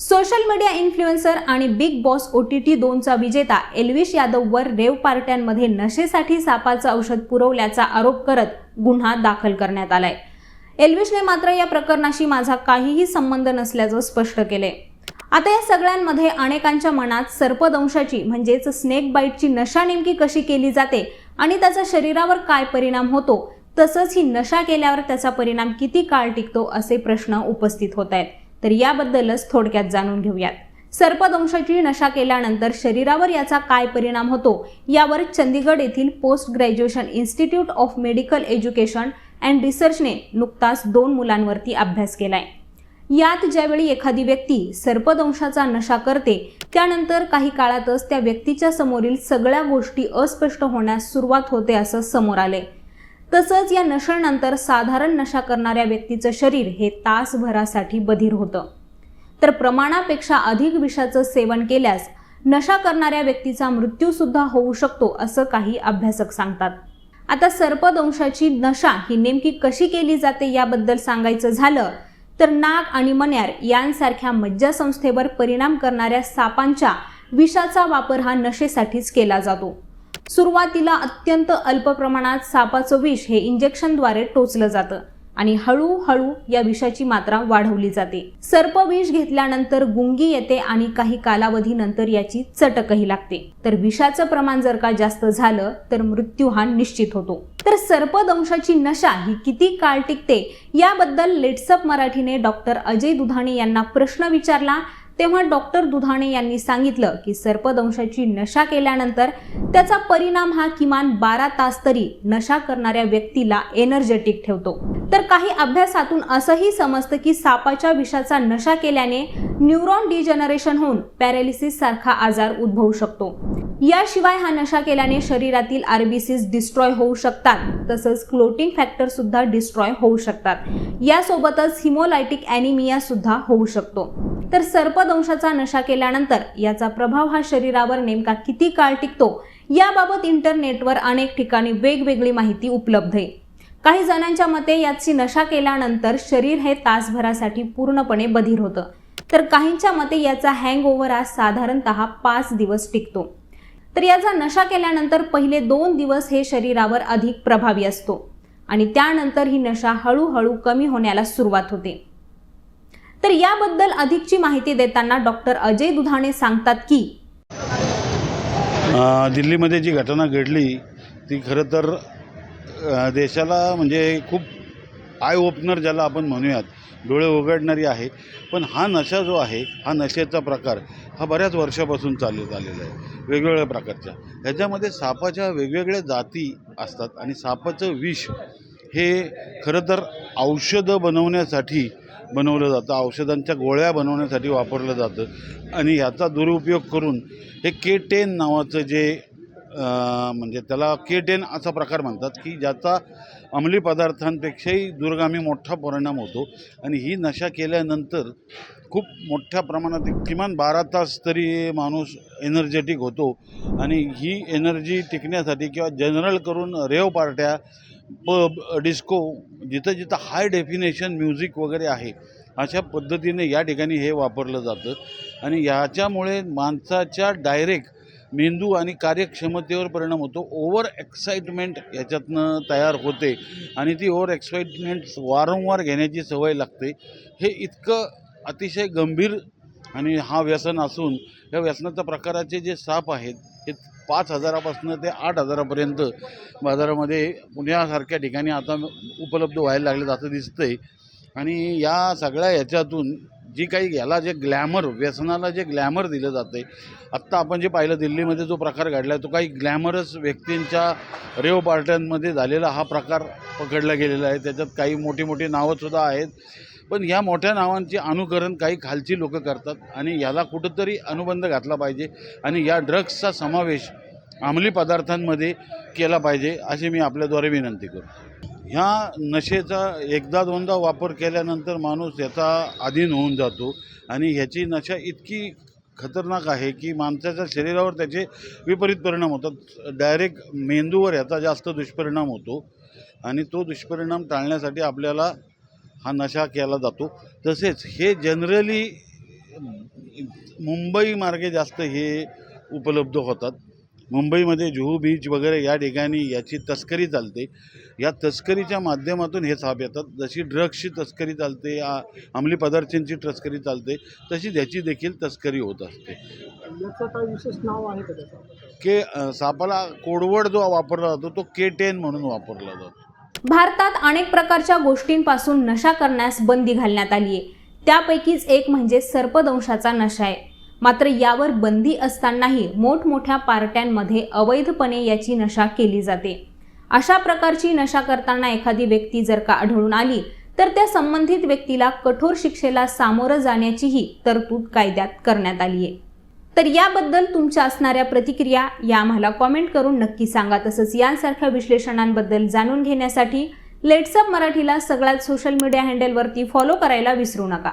Social media influencer आणि Bigg Boss O T T दोनचा विजेता एल्विश यादववर रेव पार्ट्यांमध्ये नशेसाठी सापाचं औषध पुरवल्याचा आरोप करत गुन्हा दाखल करण्यात आलाय. एल्विशने मात्र या प्रकरणाशी माझा काहीही संबंध नसल्याचं स्पष्ट केले आता या सगळ्यांमध्ये अनेकांच्या मनात सर्पदंशाची म्हणजेच स्नेक बाईटची नशा नेमकी कशी केली जाते आणि त्याचा शरीरावर काय परिणाम होतो तसंच ही नशा केल्यावर त्याचा परिणाम किती काळ टिकतो असे प्रश्न उपस्थित होत आहेत. तर याबद्दलच थोडक्यात जाणून घेऊयात. सर्पदंशाची नशा केल्यानंतर शरीरावर याचा काय परिणाम होतो? यावर चंदीगड येथील post graduation institute of medical education and रिसर्चने नुकताच दोन मुलांवरती अभ्यास केलाय. यात ज्यावेळी एखादी व्यक्ती सर्पदंशाचा नशा करते त्यानंतर काही काळातच त्या व्यक्तीच्या समोरील सगळ्या गोष्टी अस्पष्ट होण्यास सुरुवात होते असं समोर आले तसंच या नशेनंतर साधारण नशा करणाऱ्या व्यक्तीचं शरीर हे तासभरासाठी बधीर होतं. तर प्रमाणापेक्षा अधिक विषाचं सेवन केल्यास नशा करणाऱ्या व्यक्तीचा मृत्यूसुद्धा होऊ शकतो असं काही अभ्यासक सांगतात. आता सर्पदंशाची नशा ही नेमकी कशी केली जाते याबद्दल सांगायचं झालं तर नाग आणि मण्यार यांसारख्या मज्जासंस्थेवर परिणाम करणाऱ्या सापांच्या विषाचा वापर हा नशेसाठीच केला जातो. सुरुवातीला अत्यंत अल्प प्रमाणात सापाचं विष हे इंजेक्शनद्वारे टोचलं जातं आणि हळूहळू या विषाची मात्रा वाढवली जाते. सर्प विष घेतल्यानंतर गुंगी येते आणि काही कालावधीनंतर याची चटकही लागते. तर विषाचं प्रमाण जर का जास्त झालं तर मृत्यू हा निश्चित होतो. तर सर्पदंशाची नशा ही किती काळ टिकते? याबद्दल लेट्सअप मराठीने डॉक्टर अजय दुधाणे यांना प्रश्न विचारला. तेव्हा डॉक्टर दुधाणे यांनी सांगितलं की सर्पदंशाची नशा केल्यानंतर त्याचा परिणाम हा किमान बारा तास तरी नशा करणाऱ्या व्यक्तीला एनर्जेटिक ठेवतो. तर काही अभ्यासातून असंही समजतं की सापाच्या विषाचा नशा केल्याने न्यूरॉन डिजनरेशन होऊन पॅरालिसिस सारखा आजार उद्भवू शकतो. याशिवाय हा नशा केल्याने शरीरातील आरबीसीस डिस्ट्रॉय होऊ शकतात तसंच क्लोटिंग फॅक्टर सुद्धा डिस्ट्रॉय होऊ शकतात. यासोबतच हिमोलायटिक अॅनिमिया सुद्धा होऊ शकतो. तर सर्पदंशाचा नशा केल्यानंतर याचा प्रभाव हा शरीरावर नेमका किती काळ टिकतो याबाबत इंटरनेटवर अनेक ठिकाणी वेगवेगळी माहिती उपलब्ध आहे. काही जणांच्या मते याची नशा केल्यानंतर शरीर हे तासभरासाठी पूर्णपणे बधीर होतं. तर काहींच्या मते याचा हँगओव्हर आज साधारणतः पाच दिवस टिकतो. तर याचा नशा केल्यानंतर पहिले दोन दिवस हे शरीरावर अधिक प्रभावी असतो आणि त्यानंतर ही नशा हळूहळू कमी होण्याला सुरुवात होते. तर याबद्दल अधिकची माहिती देताना डॉक्टर अजय दुधाणे सांगतात की दिल्लीमध्ये जी घटना घडली ती खरं तर देशाला म्हणजे खूप आय ओपनर ज्याला आपण म्हणूयात. डोळे उघडणारी आहे. पण हा नशा जो आहे हा नशेचा प्रकार हा बऱ्याच वर्षापासून चालत आलेला आहे. वेगवेगळ्या प्रकारच्या. ह्याच्यामध्ये सापाच्या वेगवेगळ्या जाती असतात आणि सापाचं विष हे खरं तर औषधं बनवण्यासाठी बनवलं जातं. औषधांच्या गोळ्या बनवण्यासाठी वापरलं जातं. आणि याचा दुरुपयोग करून हे के टेन नावाचं जे म्हणजे त्याला के टेन असा प्रकार म्हणतात की ज्याचा अंमली पदार्थांपेक्षाही दूरगामी मोठा परिणाम होतो. आणि ही नशा केल्यानंतर खूप मोठ्या प्रमाणात किमान बारा तास तरी माणूस एनर्जेटिक होतो. आणि ही एनर्जी टिकण्यासाठी किंवा जनरल करून रेव पार्ट्या पब डिस्को जिथं जिथं हाय डेफिनेशन म्युझिक वगैरे आहे अशा पद्धतीने या ठिकाणी हे वापरलं जातं. आणि याच्यामुळे माणसाच्या डायरेक्ट मेंदू आणि कार्यक्षमतेवर परिणाम होतो. ओव्हर एक्साइटमेंट याच्यातनं तयार होते आणि ती ओव्हर एक्साइटमेंट वारंवार घेण्याची सवय लागते. हे इतकं अतिशय गंभीर आणि हा व्यसन असून या व्यसनाच्या प्रकाराचे जे साप आहेत हे पाच हजारापासून ते आठ हजारापर्यंत बाजारामध्ये पुण्यासारख्या ठिकाणी आता उपलब्ध व्हायला लागले असं दिसतंय. आणि या सगळ्या ह्याच्यातून जी काही याला जे ग्लॅमर व्यसनाला जे ग्लॅमर दिलं जातं आहे आत्ता आपण जे पाहिलं दिल्लीमध्ये जो प्रकार घडला आहे तो काही ग्लॅमरस व्यक्तींच्या रेव पार्ट्यांमध्ये झालेला हा प्रकार पकडला गेलेला आहे. त्याच्यात काही मोठी मोठी नावंसुद्धा आहेत. पण या मोठ्या नावांचे अनुकरण काही खालची लोकं करतात आणि याला कुठंतरी अनुबंध घातला पाहिजे आणि या ड्रग्सचा समावेश अंमली पदार्थांमध्ये केला पाहिजे अशी मी आपल्याद्वारे विनंती करतो. ह्या नशेचा एकदा दोनदा वापर केल्यानंतर माणूस याचा अधीन होऊन जातो आणि ह्याची नशा इतकी खतरनाक आहे की माणसाच्या शरीरावर त्याचे विपरीत परिणाम होतात. डायरेक्ट मेंदूवर याचा जास्त दुष्परिणाम होतो आणि तो दुष्परिणाम टाळण्यासाठी आपल्याला हा नशा केला जातो. तसेच हे जनरली मुंबई मार्गे जास्त हे उपलब्ध होतात. मुंबईमध्ये जुहू बीच वगैरे या ठिकाणी याची तस्करी चालते. या तस्करीच्या माध्यमातून हे साप येतात. जशी ड्रग्सची तस्करी चालते अंमली पदार्थांची तस्करी चालते तशी त्याची देखील तस्करी होत असते. विशेष नाव आहे का सापाला कोडवड जो वापरला जातो तो के टेन म्हणून वापरला जातो. भारतात अनेक प्रकारच्या गोष्टींपासून नशा करण्यास बंदी घालण्यात आली आहे. त्यापैकीच एक म्हणजे सर्पदंशाचा नशा आहे. मात्र यावर बंदी असतानाही मोठमोठ्या पार्ट्यांमध्ये अवैधपणे याची नशा केली जाते. अशा प्रकारची नशा करताना एखादी व्यक्ती जर का आढळून आली तर त्या संबंधित व्यक्तीला कठोर शिक्षेला सामोरं जाण्याचीही तरतूद कायद्यात करण्यात आली आहे. तर याबद्दल तुमच्या असणाऱ्या प्रतिक्रिया या आम्हाला कॉमेंट करून नक्की सांगा. तसंच यांसारख्या विश्लेषणांबद्दल जाणून घेण्यासाठी लेट्सअप मराठीला सगळ्यात सोशल मीडिया हँडलवरती फॉलो करायला विसरू नका.